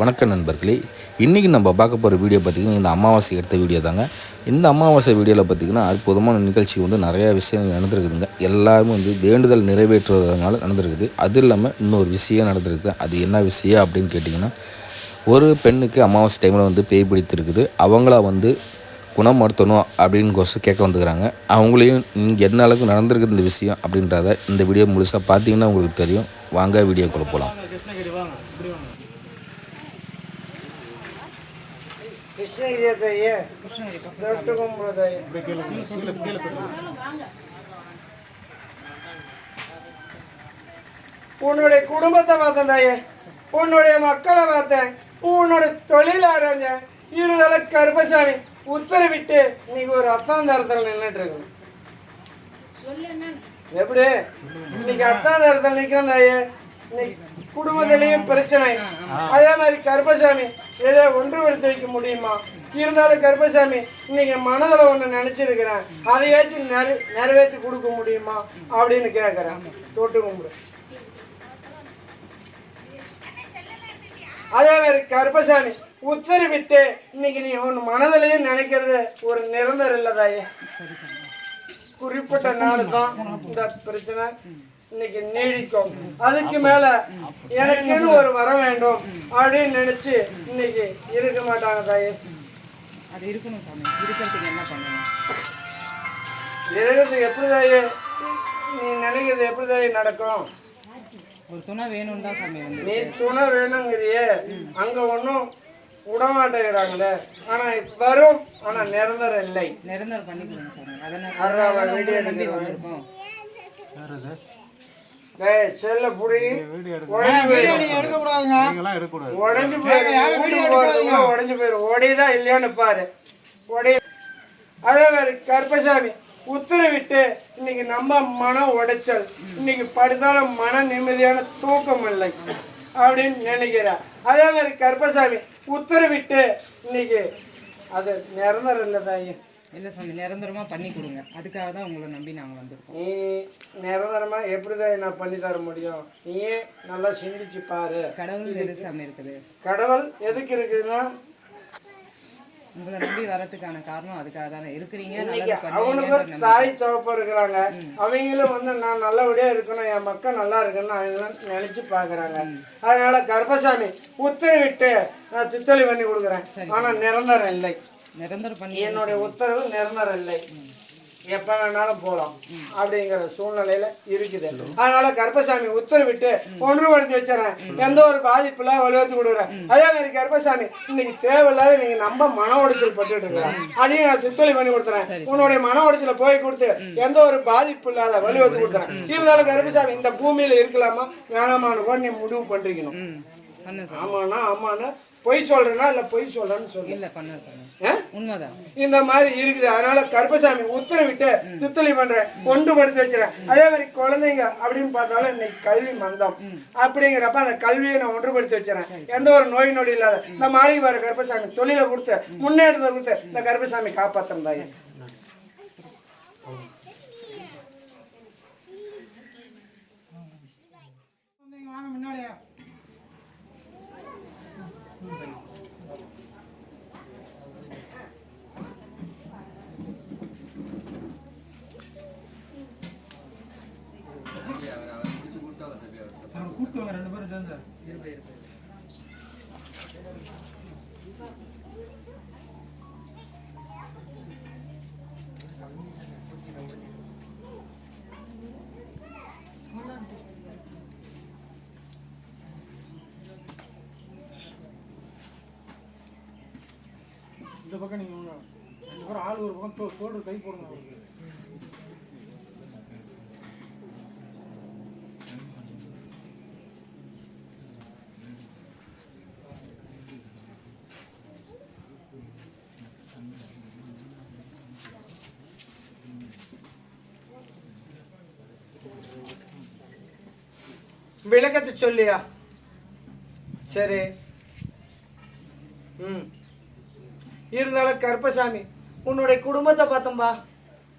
வணக்கம் நண்பர்களே. இன்றைக்கி நம்ம பார்க்க போகிற வீடியோ பார்த்திங்கன்னா இந்த அமாவாசை எடுத்த வீடியோ தாங்க. இந்த அமாவாசை வீடியோவில் பார்த்திங்கன்னா அற்புதமான நிகழ்ச்சி வந்து நிறையா விஷயங்கள் நடந்திருக்குதுங்க. எல்லாருமே வந்து வேண்டுதல் நிறைவேற்றுவதனால நடந்திருக்குது. அது இல்லாமல் இன்னொரு விஷயம் நடந்திருக்கு அது என்ன விஷயம் அப்படின்னு கேட்டிங்கன்னா ஒரு பெண்ணுக்கு அமாவாசை டைமில் வந்து பேய் பிடித்திருக்குது. அவங்கள வந்து குணப்படுத்தணும் அப்படின்னு கொசு கேட்க வந்துக்கிறாங்க. அவங்களையும் இங்கே என்ன அளவுக்கு நடந்திருக்கு இந்த விஷயம் அப்படின்றத இந்த வீடியோ முழுசாக பார்த்தீங்கன்னா உங்களுக்கு தெரியும். வாங்க வீடியோக்குள்ளே போகலாம் கிருஷ்ணகிரி வாங்க இப்படி வாங்க தொட்டு உன்னுடைய குடும்பத்தை பார்த்தேன் தாயே. உன்னுடைய மக்களை பார்த்தேன். உன்னோட தொழில் ஆரஞ்சேன் இருதல கருப்பசாமி உத்தரவிட்டு இன்னைக்கு ஒரு அத்தாந்தாரத்தில் நின்றுட்டு இருக்கு எப்படி? இன்னைக்கு அத்தாந்தாரத்தில் நிற்கிறேன் தாயே. குடும்பத்திலையும் பிரச்சனை. அதே மாதிரி கர்ப்பசாமி ஏதோ ஒன்றுபடுத்தி வைக்க முடியுமா? இருந்தாலும் கருப்பசாமி இன்னைக்கு மனதில் ஒன்று நினச்சிருக்கிறேன். அதையாச்சும் நிறை நிறைவேற்றி கொடுக்க முடியுமா? அப்படின்னு கேட்குறேன் தொட்டு கும்பிடு. அதே மாதிரி கருப்பசாமி உத்தரவிட்டு இன்னைக்கு நீ ஒன்று மனதிலையும் நினைக்கிறது ஒரு நிரந்தரம் இல்லதாயே குறிப்பிட்ட நாள் தான் இந்த பிரச்சனை இன்னைக்கு நீடிக்கும். அதுக்கு மேல எனக்குன்னு ஒரு வர வேண்டும் அப்படின்னு நினைச்சு இன்னைக்கு இருக்க மாட்டாங்க தாயே. அது இருக்கணும் சாமி. இருக்கிறதுக்கு என்ன பண்ணணும்? இருக்கிறது எப்படி தாயே நீ நினைக்கிறது எப்படி தாயே நடக்கும். ஒரு துணை வேணும் தான் சாமி வந்து நீ துணை வேணுங்கிறியே அங்க ஒன்றும் விடமாட்டேங்கிறாங்களே ஆனா வரும் ஆனா நிரந்தரம் இல்லை. நிரந்தரம் பண்ணி கொடுங்க சாமி. அதனால வீடியோ நம்பி. வந்திருக்கோம். செல்ல புடி. உடஞ்சு போயிடும் உடஞ்சு போயிடும் உடஞ்சு போயிடும் ஓடியதா இல்லையான்னு பாரு. ஓடி. அதே மாதிரி கருப்பசாமி உத்தரவிட்டு இன்னைக்கு நம்ம மன உடைச்சல். இன்னைக்கு படுத்தாலும் மன நிம்மதியான தூக்கம் இல்லை அப்படின்னு நினைக்கிறேன் அதே மாதிரி கருப்பசாமி உத்தரவிட்டு இன்னைக்கு அது நிரந்தரம் இல்லை தாயே. இல்லை சாமி நிரந்தரமா பண்ணி கொடுங்க. அதுக்காக தான் உங்களை நம்பி நாங்கள் வந்திருக்கோம். நீ நிரந்தரமா எப்படிதான் நான் பண்ணி தர முடியும்? நீயே நல்லா சிந்திச்சு பாரு. கடவுள் எது சாமி இருக்குது? கடவுள் எதுக்கு இருக்குதுன்னா உங்களை நம்பி வரதுக்கான காரணம் அதுக்காக தானே. இருக்கிறீங்க நம்பிக்கை. தாய் தகப்ப இருக்கிறாங்க அவங்களும் வந்து நான் நல்லபடியா இருக்கணும் என் மக்கள் நல்லா இருக்கணும் அவங்களும் நினைச்சு பாக்குறாங்க. அதனால கர்ப்பசாமி உத்தரவிட்டு நான் தித்தளி பண்ணி கொடுக்குறேன். ஆனா நிரந்தரம் இல்லை. நிரந்தரம் பண்ணி என்னுடைய உத்தரவு நிரந்தரம் இல்லை. எப்ப வேணாலும் போலாம் அப்படிங்கிற சூழ்நிலையில இருக்குது. அதனால கர்ப்பசாமி உத்தரவிட்டு ஒன்றுபடுத்தி வச்சிடறேன். எந்த ஒரு பாதிப்புல வலுவத்து கொடுக்குறேன். அதே மாதிரி கர்ப்பசாமி இன்னைக்கு தேவையில்லாத நீங்க நம்ம மன உடைச்சல் பட்டுட்டு இருக்கிறேன். அதையும் நான் சித்தொலி பண்ணி கொடுத்துறேன். உன்னுடைய மன உடைச்சல போய் கொடுத்து எந்த ஒரு பாதிப்பு இல்லாத வலுவத்து கொடுத்துறேன் இருந்தாலும் கர்ப்பசாமி இந்த பூமியில இருக்கலாமா? வேணாமான்னு கூட நீ முடிவு பண்றீங்கணும் ஆமாண்ணா ஆமாண்ணா. பொய் சொல்றேன்னா இல்ல பொய் சொல்றேன்னு சொல்லு. இல்லை பண்ண. இந்த மாதிரி இருக்குது. அதனால கருப்பசாமி உத்தரவிட்டு துத்தளி பண்றேன் ஒன்றுபடுத்தி வச்சிடறேன் அதே மாதிரி குழந்தைங்க அப்படின்னு பார்த்தாலும் இன்னைக்கு கல்வி மந்தம். அப்படிங்கிறப்ப அந்த கல்வியை நான் ஒன்றுபடுத்தி வச்சிடறேன் எந்த ஒரு நோய் நொடி இல்லாத இந்த மாளிகை வர கருப்பசாமி தொழிலை கொடுத்து முன்னேற்றத்தை கொடுத்து இந்த கருப்பசாமி காப்பாத்தம் தாயே. கூப்பிட்டு வாங்க ரெண்டு பேரும் இந்த பக்கம் ஆள் ஒரு பக்கம் தோல் தோடு கை போடுங்க. அவருக்கு விளக்கத்தை சொல்லியா. சரி. ம். இருந்தாலும் கருப்பசாமி உன்னுடைய குடும்பத்தை பார்த்தம்பா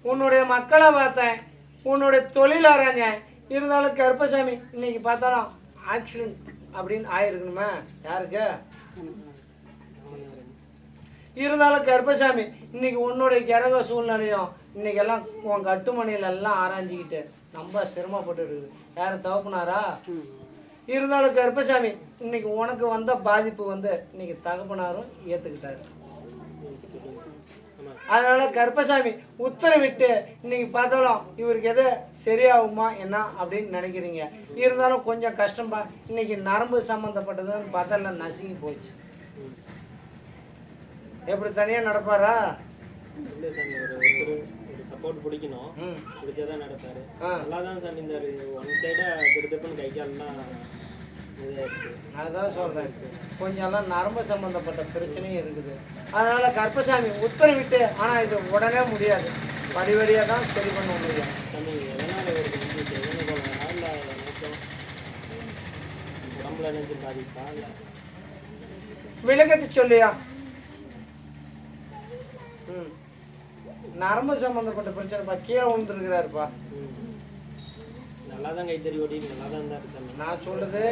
உன்னுடைய மக்களை பார்த்தேன். உன்னுடைய தொழில் ஆராய்ஞ்சேன். இருந்தாலும் கருப்பசாமி இன்னைக்கு பார்த்தாலும் ஆக்சிடென்ட் அப்படின்னு ஆயிருக்கணுமா? யாருக்கு? இருந்தாலும் கருப்பசாமி இன்னைக்கு உன்னுடைய கிரக சூழ்நிலையும் இன்னைக்கெல்லாம் உன் கட்டுமணியில எல்லாம் ஆராய்ஞ்சிக்கிட்டு ரொம்ப சிரமப்பட்டு இருக்குது. யாரும் தவப்புனாரா இருந்தாலும் கருப்பசாமி இன்னைக்கு உனக்கு வந்த பாதிப்பு வந்து இன்னைக்கு தகப்பனாரும் ஏத்துக்கிட்டாரு. அதனால கருப்பசாமி உத்தரவிட்டு இன்னைக்கு பார்த்தாலும் இவருக்கு எது சரியாகுமா என்ன அப்படின்னு நினைக்கிறீங்க. இருந்தாலும் கொஞ்சம் கஷ்டம்பா இன்னைக்கு நரம்பு சம்மந்தப்பட்டதுன்னு பார்த்தா நசுங்கி போச்சு. எப்படி தனியாக நடப்பாரா? சப்போர்ட் பிடிக்கணும். பிடிச்சதான் நடப்பாரு. ஆ. நல்லா தான் இந்த ஒன் சைடாக திருத்தப்பன் கை கால்லாம் அதான் சொல்கிறேன் கொஞ்சம் எல்லாம் நரம்பு சம்மந்தப்பட்ட பிரச்சனையும் இருக்குது. அதனால கருப்பசாமி உத்தரவிட்டு ஆனால் இது உடனே முடியாது. படிவடியாக தான் சரி பண்ண முடியும். சாமி எதனால் ஒரு இன்ஜிச்சு எதனா போகலாம் இல்லை நினைச்சோம் உடம்புல நினைச்சு பாதிப்பா இல்லை விளக்கத்து சொல்லியா ம் நரம்பு சம்மந்தப்பட்ட பிரச்சனைப்பா. கீழே விழுந்துருக்கிறாருப்பா. நல்லா தான் கைத்தறி ஓடி நல்லா தான் இருந்தார் நான் சொல்றது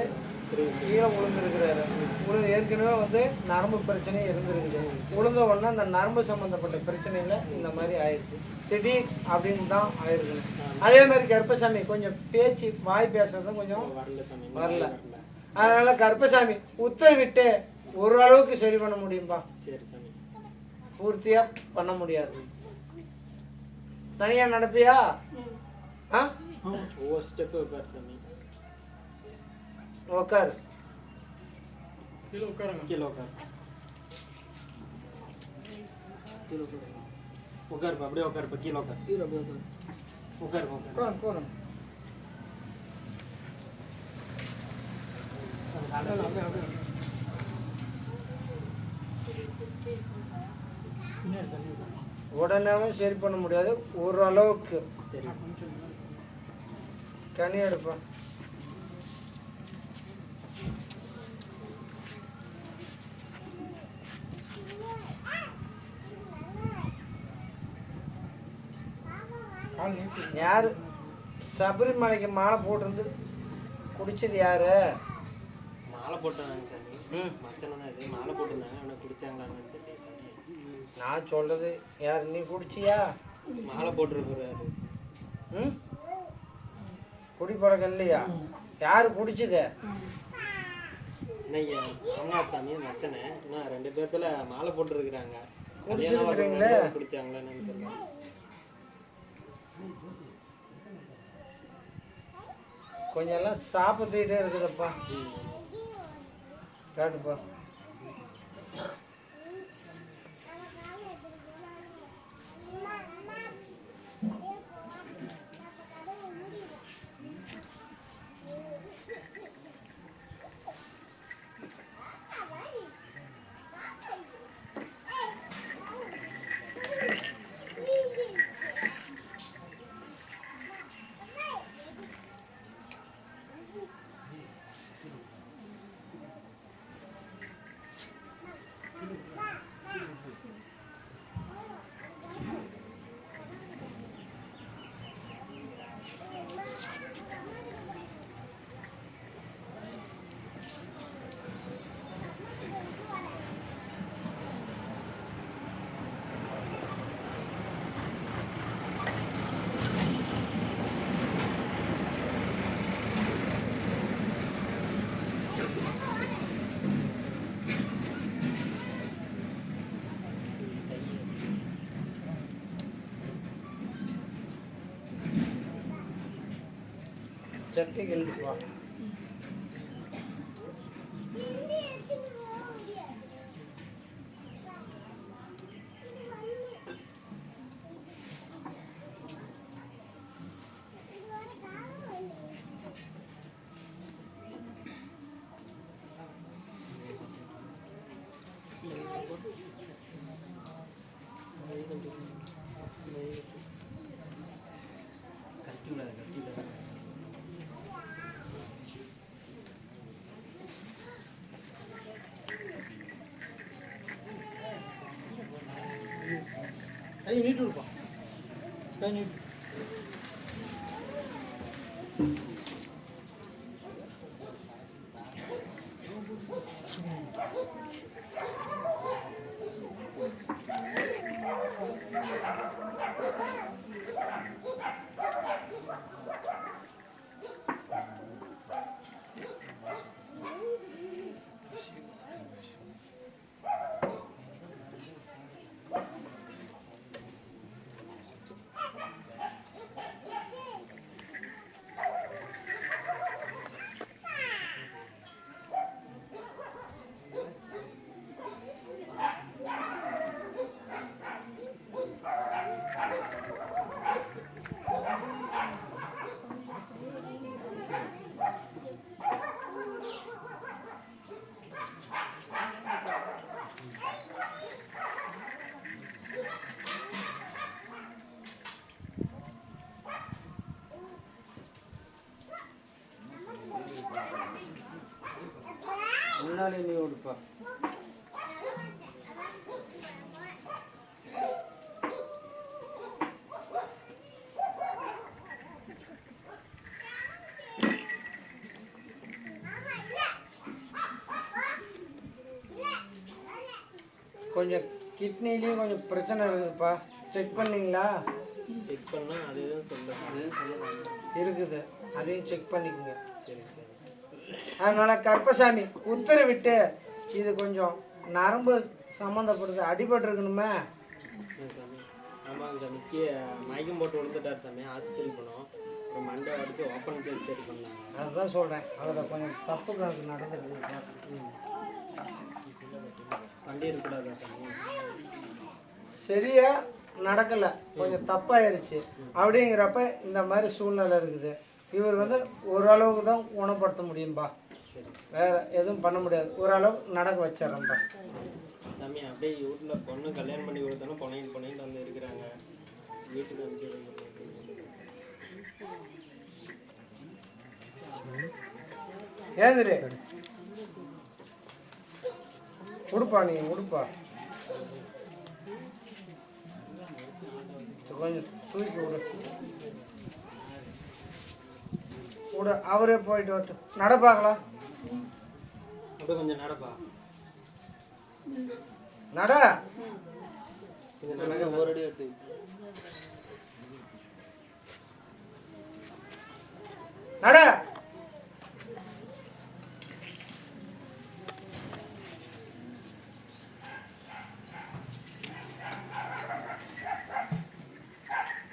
கீழே விழுந்துருக்கிறாரு. விழு ஏற்கனவே வந்து நரம்பு பிரச்சனை இருந்திருக்குது. விழுந்த உடனே அந்த நரம்பு சம்மந்தப்பட்ட பிரச்சனையில் இந்த மாதிரி ஆயிடுச்சு. திடீர் அப்படின்னு தான் ஆயிருக்கு அதே மாதிரி கர்ப்பசாமி கொஞ்சம் பேச்சு வாய் பேசுறதும் கொஞ்சம் வரல. அதனால கர்ப்பசாமி உத்தரவிட்டு ஒரு அளவுக்கு சரி பண்ண முடியும்பா? சரி சாமி. பூர்த்தியா பண்ண முடியாது. தனியா நடப்பியா? ஆ? ஒவ்வொரு ஸ்டெப்பு வைப்பார் சாமி. உக்காரு. கீழே உட்காருங்க. கீழே உட்கார். கீழே உட்கார். உட்காருப்பா அப்படியே உட்காருப்பா கீழே உட்கார். கீழே அப்படியே உட்கார். உட்காருப்பா உட்காரு. உட்காரு உட்காரு உடனேவும் சரி பண்ண முடியாது. ஓரளவுக்கு. சரி. நீட்டு யாரு? சபரிமலைக்கு மாலை போட்டிருந்து குடிச்சது யாரு? மாலை போட்டாங்க சாமி. ம். மச்சனை தான் இது. மாலை போட்டிருந்தாங்க. அவனை குடிச்சாங்களான்னு தெரியல நான் சொல்றது யார் நீ குடிச்சியா? மாலை போட்டிருக்கிறாரு ம்? குடிப்பழக்கம் இல்லையா யார் குடிச்சது? இன்னைக்கு ராமநாத் சாமி மச்சனை இன்னும் ரெண்டு பேர்த்துல மாலை போட்டிருக்கிறாங்க. குடிச்சிருக்கிறீங்களே? குடிச்சாங்களான்னு தெரியல. கொஞ்சம் எல்லாம் சாப்பிட்டுட்டே இருக்குதுப்பா. காட்டுப்பா. சட்டி கிள்ளிப்பா கட்டி விடாது கட்டி விடாது கை நீட்டு விடுப்பா கை நீட்டு முன்னாடி நீ விடுப்பா கொஞ்சம் கிட்னிலையும் கொஞ்சம் பிரச்சனை இருக்குதுப்பா. செக் பண்ணீங்களா? செக் பண்ணால் அது எதுவும் சொல்ல இருக்குது. அதையும் செக் பண்ணிக்கோங்க. அதனால கருப்பசாமி உத்தரவிட்டு இது கொஞ்சம் நரம்பு சம்மந்தப்படுது அடிபட்டிருக்கணுமே. சாமி. ஆமாங்க சாமி கீ மயக்கம் போட்டு விழுந்துட்டார் சாமி. ஆஸ்பத்திரி போனோம். அப்புறம் மண்டை அடிச்சு ஓப்பன் சர்ஜரி பண்ணாங்க. அதுதான் சொல்கிறேன் அதில் கொஞ்சம் தப்பு நடந்துருக்கு. சரியா? நடக்கலை. கொஞ்சம் தப்பாயிருச்சு. அப்படிங்கிறப்ப இந்த மாதிரி சூழ்நிலை இருக்குது. இவர் வந்து ஓரளவுக்கு தான் குணப்படுத்த முடியும்பா. வேற எதுவும் பண்ண முடியாது. ஓரளவுக்கு நடக்க வச்சிடறேன்ப்பா சாமி அப்படியே வீட்டில் பொண்ணு கல்யாணம் பண்ணி கொடுத்தாலும் பொனையின் பொனையின் வந்து இருக்கிறாங்க. வீட்டுக்கு அனுப்பிச்சு ஏந்திரி. உடுப்பா நீ உடுப்பா. கொஞ்சம் தூக்கி விடு. விடு அவரே போயிட்டு வரட்டும் நடப்பாங்களா கொஞ்சம் நடப்பா நட. ஒரு அடி எடுத்து. நட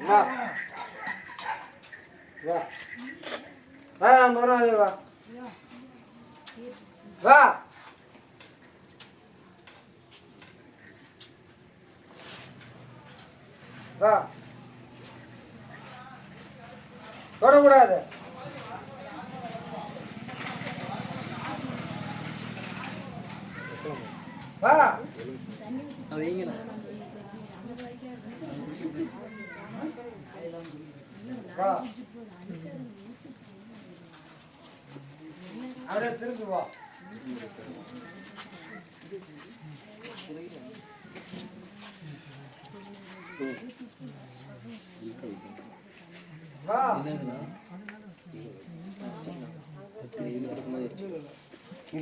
வா வா வா முதலாளி வா. வா. வா. தொடக்கூடாது. வா. வா அப்படியே திரும்பி வா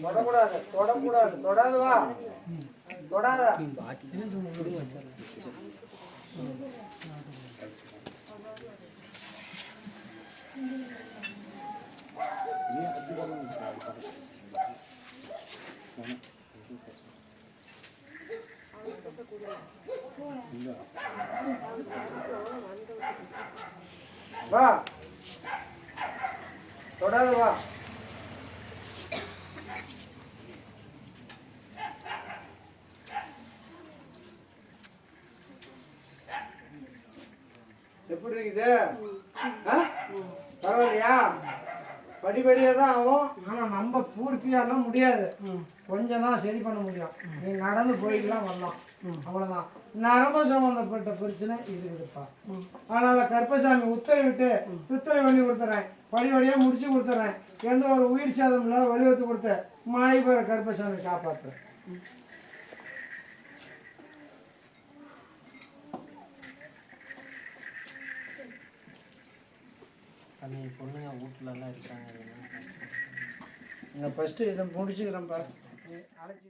தொடக்கூடாது தொடக்கூடாது தொடாது வா தொடாத வா. தொடாத வா. எப்படி இருக்குது? ஆ? பரவாயில்லையா? படிப்படியாக தான் ஆகும். ஆனால் நம்ம பூர்த்தியாலாம் முடியாது. கொஞ்சம் தான் சரி பண்ண முடியும். நீ நடந்து போயிக்கலாம் வரலாம். அவ்வளோதான் நரம்பு சம்பந்தப்பட்ட பிரச்சனை இருக்குதுப்பா ஆனால் கற்பசாமி உத்தரவிட்டு துத்தரவு பண்ணி கொடுத்துறேன். படிப்படியாக முடிச்சு கொடுத்துறேன். எந்த ஒரு உயிர் சேதம் இல்லாத வலியுறுத்தி கொடுத்து மாலை கற்பசாமி கருப்பசாமி காப்பாற்றுறேன் சாமி பொண்ணுங்க வீட்டுலலாம் இருக்காங்க. நான் ஃபஸ்ட்டு இதை முடிச்சுக்கிறேன்ப்பா அழைச்சி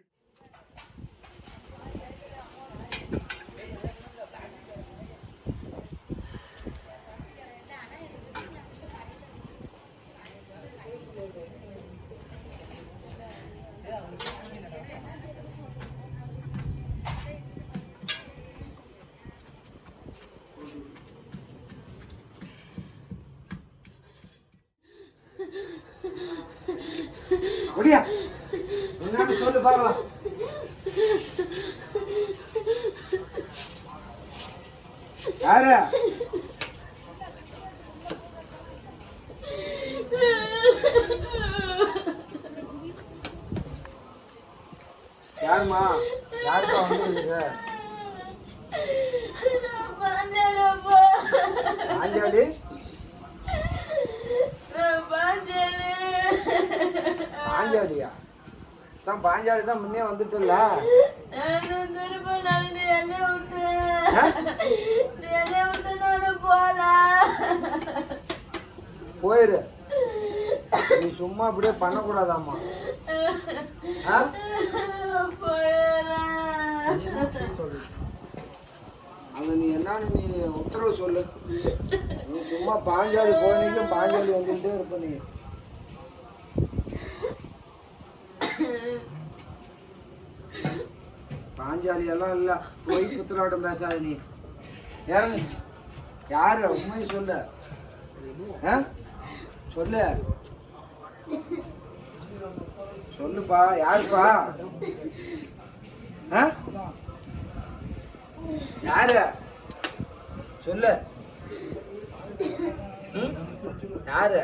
முடியா என்னன்னு சொல்லு பார்க்கலாம் யாரு யாருமா யாருப்பா வந்துருக்குது ஆஞ்சாலி பாஞ்சாலியா தான் பாஞ்சாலி தான் முன்னே வந்துட்டுல்ல. போயிரு. நீ சும்மா அப்படியே பண்ணக்கூடாதாம்மா? சொல்லு அங்கே நீ என்னன்னு நீ உத்தரவு சொல்லு. நீ சும்மா பாஞ்சாலி குழந்தைக்கும் பாஞ்சாலி வந்துகிட்டே இருப்ப நீ. பாஞ்சாலி எல்லாம் இல்ல. போய் புத்திராட்டம் பேசாத நீ. ஏன் யாரு? உண்மையை சொல்ல. சொல்லு. சொல்லுப்பா. யாருப்பா? ஆ? யாரு? சொல்லு. யாரு?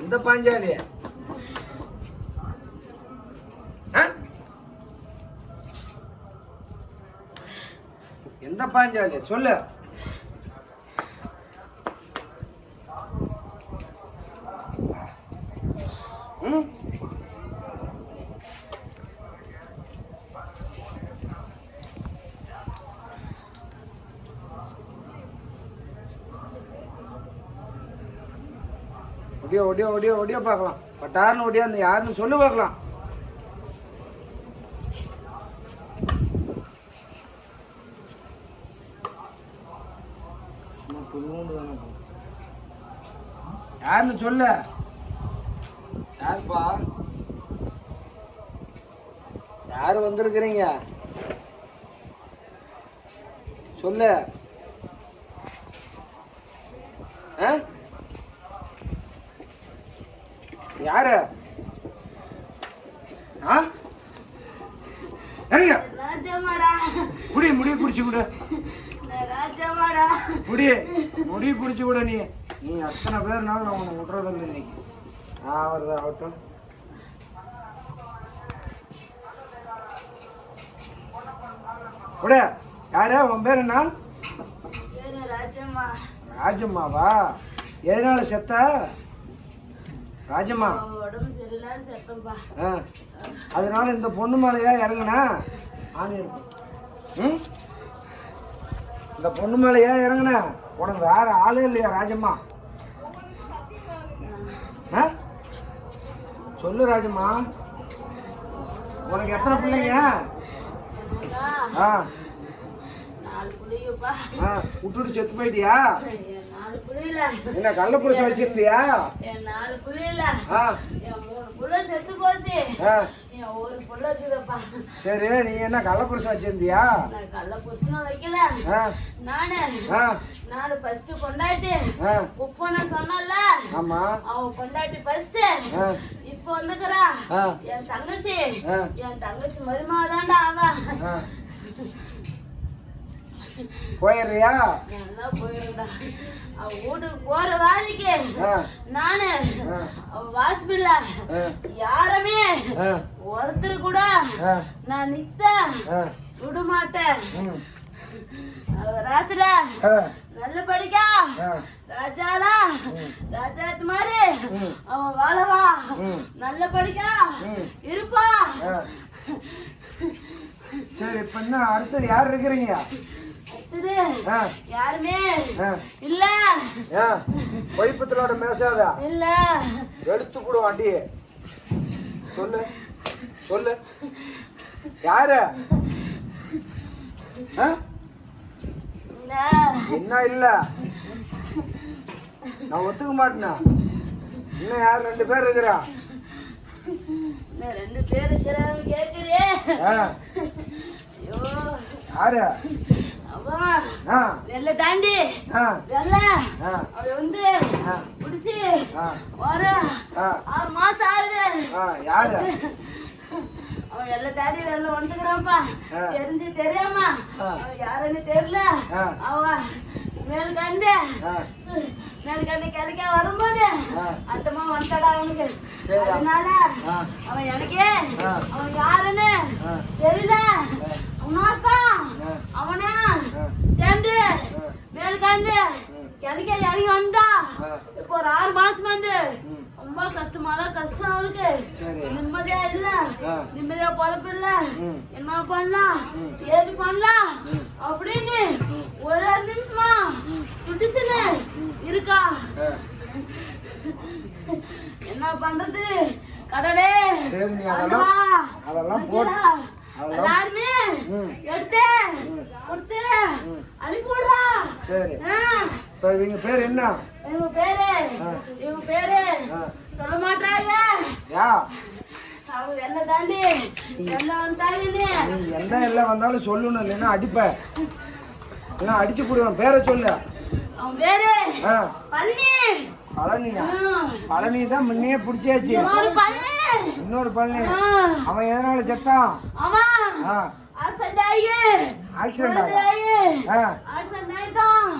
எந்த பாஞ்சாலி? எந்த பாஞ்சாலி? சொல்லு ம் ஒடியோ ஒடியோ ஒடியோ பார்க்கலாம். பட்டாருன்னு ஒடியா அந்த யாருன்னு சொல்லு பார்க்கலாம். யாருன்னு சொல்லு? யாருப்பா? யாரு வந்திருக்கிறீங்க? சொல்லு. ஆ? யாரு? ஆ? இறங்க முடி முடி பிடிச்சி விடு முடி முடி பிடிச்சி விடு நீ. நீ அத்தனை பேர்னாலும் நான் உன்னை விட்றதில்லை இன்னைக்கு. ஆ வருது ஆகட்டும். விடு. யாரு? உன் பேர் என்ன? ராஜம்மாவா? எதனால செத்த? ராஜம்மா. அதனால இந்த பொண்ணு மேலையா இறங்குனா? ஆணி இருக்கும் இந்த பொண்ணு மேலையா இறங்குன? உனக்கு வேற ஆளே இல்லையா ராஜம்மா? சொல்லு ராஜம்மா. உனக்கு எத்தனை பிள்ளைங்க? ஆ. விட்டுட்டு செத்து போயிட்டியா? என்ன கள்ளப்புருஷம் வச்சிருந்தியா? என் நாலு புள்ளியில மூணு புள்ள செத்து போச்சு. சரி நீ என்ன கள்ளப்புருஷம் வச்சிருந்தியா? நான் கள்ள புருஷனும் வைக்கல. நானு நானு ஃபர்ஸ்ட் கொண்டாட்டி ஆ. குப்பனை சொன்னல ஆமா. அவன் கொண்டாட்டி ஃபர்ஸ்ட் இப்போ வந்துக்கிறான். ஆ. என் தங்கச்சி. என் தங்கச்சி மருமகதான்டா அவன். போயிடுறியா நல்லா போயிருந்தா அவ வீட்டுக்கு போற வாரிக்கு. நானு ஆ. யாருமே. ஒருத்தர் கூட. நான் நித்த ஆ. விட மாட்டேன் ம். அவ ராசுடா ஆ. நல்ல படிக்கா. ராஜாலா ராஜாத்து மாதிரி. அவன் வாழவா. நல்ல படிக்கா. இருப்பா. சரி இப்ப என்ன அடுத்தது யார் இருக்கிறீங்க யாருமே இல்ல. வைப்பத்திலோட பேசாத. இல்ல. எடுத்து கொடு வண்டி சொல்லு சொல்லு. யாரு? என்ன இல்ல? நான் ஒத்துக்க மாட்டேனா? இன்னும் யார் ரெண்டு பேர் இருக்கிறா? ரெண்டு பேர் இருக்கிறாங்க ஐயோ. யாரு? வெள்ள தாண்டி வெள்ள. அவ வந்து. புடிச்சு ஒரு ஆறு மாசம் ஆகுது. யாரு? அவன் வெள்ள தாண்டி வெள்ள வந்துக்கிறான்ப்பா. தெரிஞ்சு தெரியாம யாருன்னு தெரியல. அவன் மேல் கண்டு மேல் கண்டு கிடைக்க வரும்போது. அட்டமா வந்துடா அவனுக்கு. அதனால. அவன் எனக்கே. அவன் யாருன்னு. தெரியல. ஆ. அவனா. சேர்ந்து மேல் கண்டு கிடைக்க இறங்கி வந்தா. இப்போ ஒரு ஆறு மாசம் வந்து ரொம்ப கஷ்டமான கஷ்டம் அவனுக்கு. சரி. நிம்மதியா இல்ல. நிம்மதியா பொழப்பு இல்ல. என்ன பண்ணலாம்? ஏது பண்ணலாம்? அப்படின்னு ஒரு நிமிஷமா துடிச்சுன்னு இருக்கா. என்ன பண்றது? நீ அதெல்லாம்- அதெல்லாம் போட்டு- எல்லாருமே. எடுத்து கொடுத்து சரி. இப்போ இவங்க பேர் என்ன? இவங்க பேரு ஆ. இவங்க பேரு ஆ. சொல்ல மாட்டாங்க. யா? அவங்க என்ன தாண்டி? என்ன வந்துட்டாங்கன்னு நீ எந்த எல்லாம் வந்தாலும் சொல்லணும் இல்லைன்னா அடிப்ப. இல்லைன்னா அடிச்சு போடுவேன். பேரை சொல்லு. அவன் பேரு பழனியா. பழனி தான் முன்னையே பிடிச்சாச்சு. இன்னொரு பழனி. ஆ. அவன் எதனால செத்தான்? ஆ. ஆக்சிடென்ட் ஆ.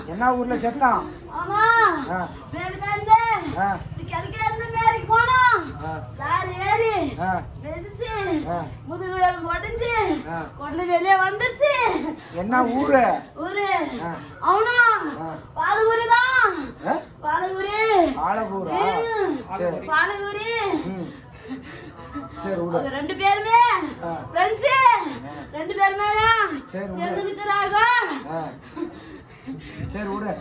என்ன ஊர்ல செத்தான்? கிழக்கு இருந்து போனான் ஆ லாரி ஏறி வெடிச்சு. முதுகு எலும்பு உடைஞ்சு. உடனே வெளியே வந்துருச்சு என்ன ஊரு ஊரு. அவனா. பாலகுரி தான்? பாலகுரி பாலகுரி அவங்க ரெண்டு பேருமே. ஃப்ரெண்ட்ஸ் ரெண்டு பேருமே தான். சேர்ந்து நிக்கிறாங்க ஆ சரி விடு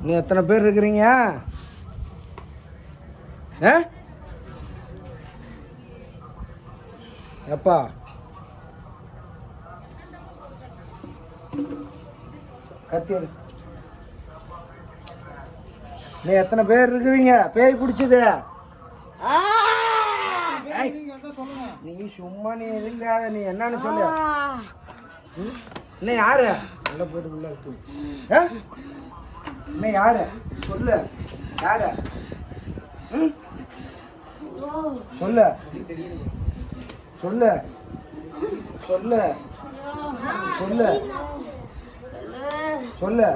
நீ எத்தனை பேர் இருக்கிறீங்க? ஆ? எப்பா? கத்தி எடு நீ எத்தனை பேர் இருக்கிறீங்க? பேய் பிடிச்சது. நீ சும்மா நீ இருங்காத நீ என்னன்னு சொல்லு? இன்னும் யாரு? உள்ள போட்டு உள்ள இருக்கு? இன்னும் யாரு? சொல்லு. யாரு? சொல்லு. சொல்லு. சொல்லு. சொல்லு. சொல்லு.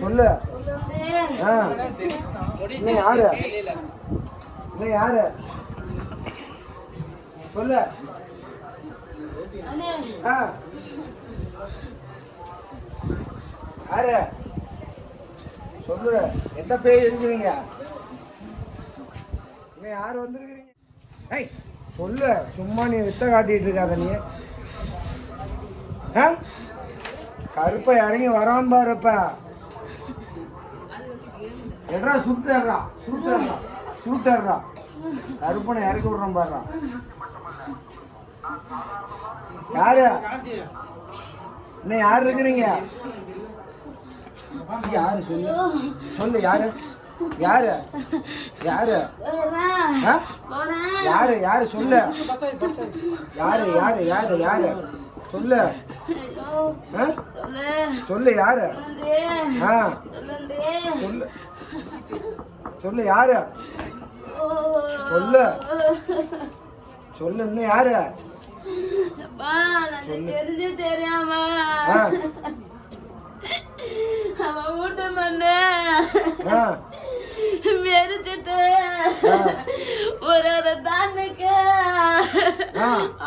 சொல்லு. ஆ. இன்னும் யாரு? நீ யாரு? சொல்லு. ஆ. யாரு? சொல்லுற எந்த பேர் இருக்கிறீங்க நீ யார் வந்திருக்கிறீங்க? ஏய் சொல்லு. சும்மா நீ வித்த காட்டிட்டு இருக்காத நீ. ஆ? கருப்பை இறங்கி வரான் பாருப்ப எட்ரா சுட்டுறா சுட்டுறா சுட்டுறா கருப்பனை இறக்கி விடுறான் பாருடா யாரு? இன்னும் யார் இருக்கிறீங்க? யாரு சொல்லு? சொல்லு யாரு? யாரு? யாரு? யாரு? யாரு? சொல்லு. யாரு யாரு? யாரு? யாரு? சொல்லு? சொல்லு யாரு? சொல்லு. சொல்லு யாரு? சொல்லு. சொல்லு இன்னும் யாரு? தெரிஞ்சு தெரியாம. அவன் வீட்டு மண்ணு மெரிச்சிட்டு ஒரு ஒரு தானுக்கு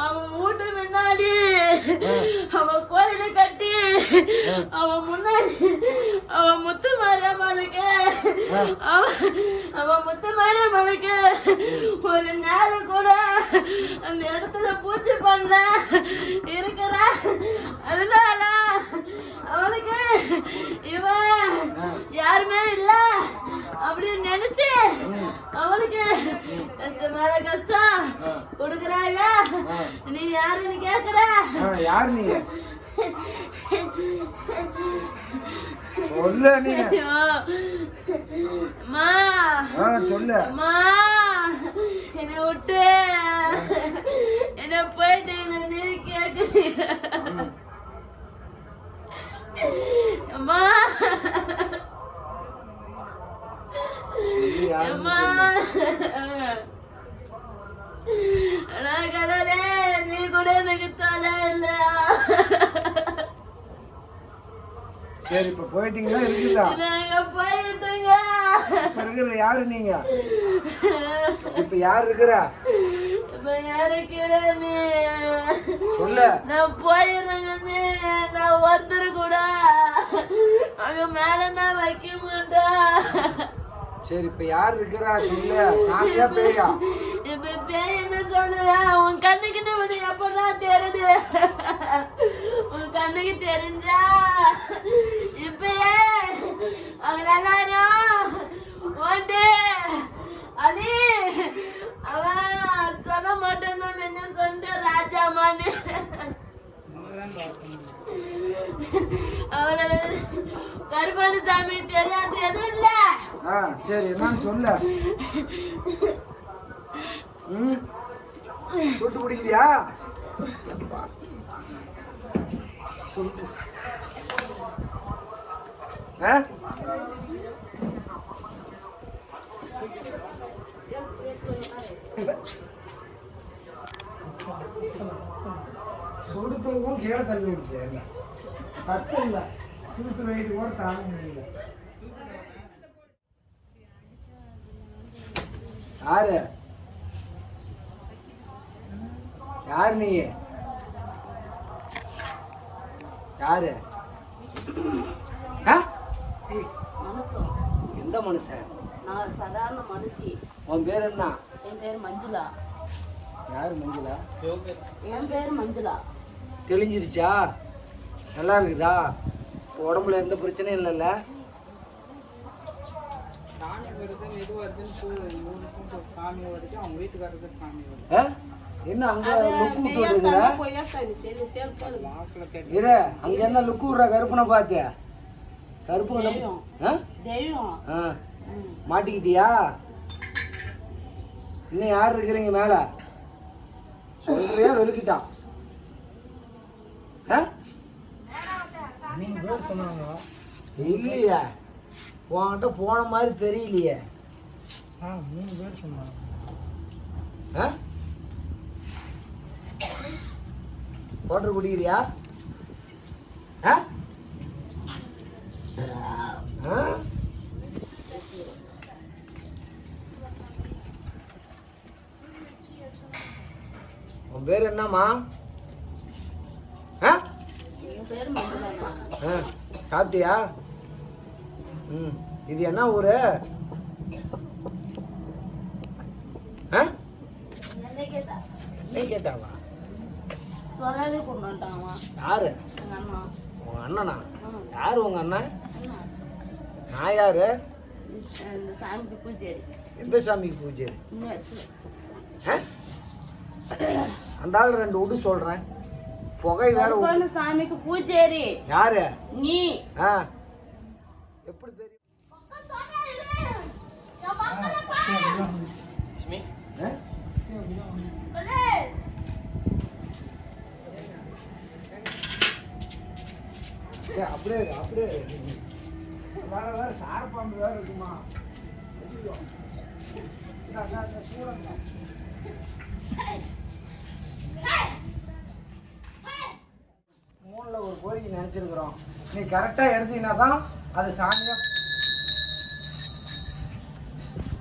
அவன் வீட்டு முன்னாடி. அவன் கோயில கட்டி. அவன் முன்னாடி. அவன் முத்து மாரியம்மனுக்கு அவன் அவன் முத்து மாரியம்மனுக்கு ஒரு நேரம் கூட அந்த இடத்துல பூச்சி பண்ண இருக்கிற அதனால அவனுக்கு இவன் யாருமே இல்ல. அப்படின்னு நினைச்சு அவனுக்கு கஷ்டம் மேல கஷ்டம். கொடுக்குறாங்க. நீ யாருன்னு கேக்குற யார் நீ சொல்லு நீ ஆ சொல்லு அம்மா. என்னை விட்டு. என்ன போயிட்டு நீ கேக்குறீங்க அம்மா சொல்லு யாருன்னு அம்மா நான் கடலே நீ கூட எனக்கு தலை இல்லையா? சரி இப்ப போயிட்டீங்களா? இருக்குதா? நாங்க போயிட்டுங்க. யாரு நீங்க? இப்ப யார் இருக்கிறா? இப்ப சொல்லு. நான் போயிடுறேங்க நீ நான் ஒருத்தர் கூட. அங்க மேல நான் வைக்க மாட்டேன். சரி இப்ப யார் இருக்கிறா சொல்லு. சாமியா பேயா? இப்ப பேர் என்ன சொல்லுங்க உன் கண்ணுக்கு நம்ம எப்படா தெரியுது? உன் கண்ணுக்கு தெரிஞ்சா இப்பயே அவங்க எல்லாரும் ஓட்டு. அது அவன் சொல்ல மாட்டேன் நம்ம என்ன சொல்லிட்டு ராஜாமான்னு அவனை கருப்பாடு சாமி தெரியாது எதுவும் இல்லை. ஆ சரி என்னன்னு சொல்லு. ம்? சுட்டு பிடிக்கிறியா? சுட்டு. ஆ சுடுத்தவும் கீழே தள்ளி விடுச்சு சத்தம் இல்லை சுடுத்து வெயிட்டு கூட தாங்க முடியல யாரு? யார் நீ? யாரு? எந்த மனுஷன்? நான் சாதாரண மனுஷி. உன் பேர் என்ன? என் பேர் மஞ்சுளா. யார் மஞ்சுளா? என் பேர் மஞ்சுளா. தெளிஞ்சிருச்சா? நல்லா இருக்குதா? உடம்புல எந்த பிரச்சனையும் இல்லைல்ல? சாமி வருது இது வருதுன்னு சொல்லு. இவனுக்கும் சாமி வருது அவங்க வீட்டுக்காரருக்கு சாமி வருது? என்ன அங்க லுக்கு விட்டு இரு அங்க என்ன லுக்கு விடுற கருப்பனை பார்த்தியா கருப்பு ஆ? தெய்வம். ஆ. மாட்டிக்கிட்டியா? இன்னும் யார் இருக்கிறீங்க மேல? சொல்றியா? வெளுக்கிட்டான்? இல்லையே. உன்கிட்ட போன மாதிரி தெரியலையே. மூணு பேர் சொன்னாங்க? வாட்டர் குடிக்கிறியா? ஆ? உன் பேர் என்னம்மா? ஆ? ஆ சாப்பிட்டியா? ம் இது என்ன ஊரு? ஆ? என்ன கேட்டாவா? யாரு? உங்க அண்ணனா. யாரு உங்க அண்ணன் அண்ணா, நான் யாரு? இந்த சாமிக்கு பூஜை. எந்த சாமிக்கு பூஜை? அந்த ஆள் ரெண்டு விடு சொல்றேன். புகை வேற சாமிக்கு பூஜேரி யாரு? நீ. எப்படி தெரியும்? அப்படியே அப்படியே. வேற வேற சார பாம்பு வேற இருக்குமா? சூடங்க. ஃபோனில் ஒரு கோரிக்கை நினைச்சிருக்கிறோம். நீ கரெக்டா எடுத்தீங்கன்னா தான் அது சாமியாக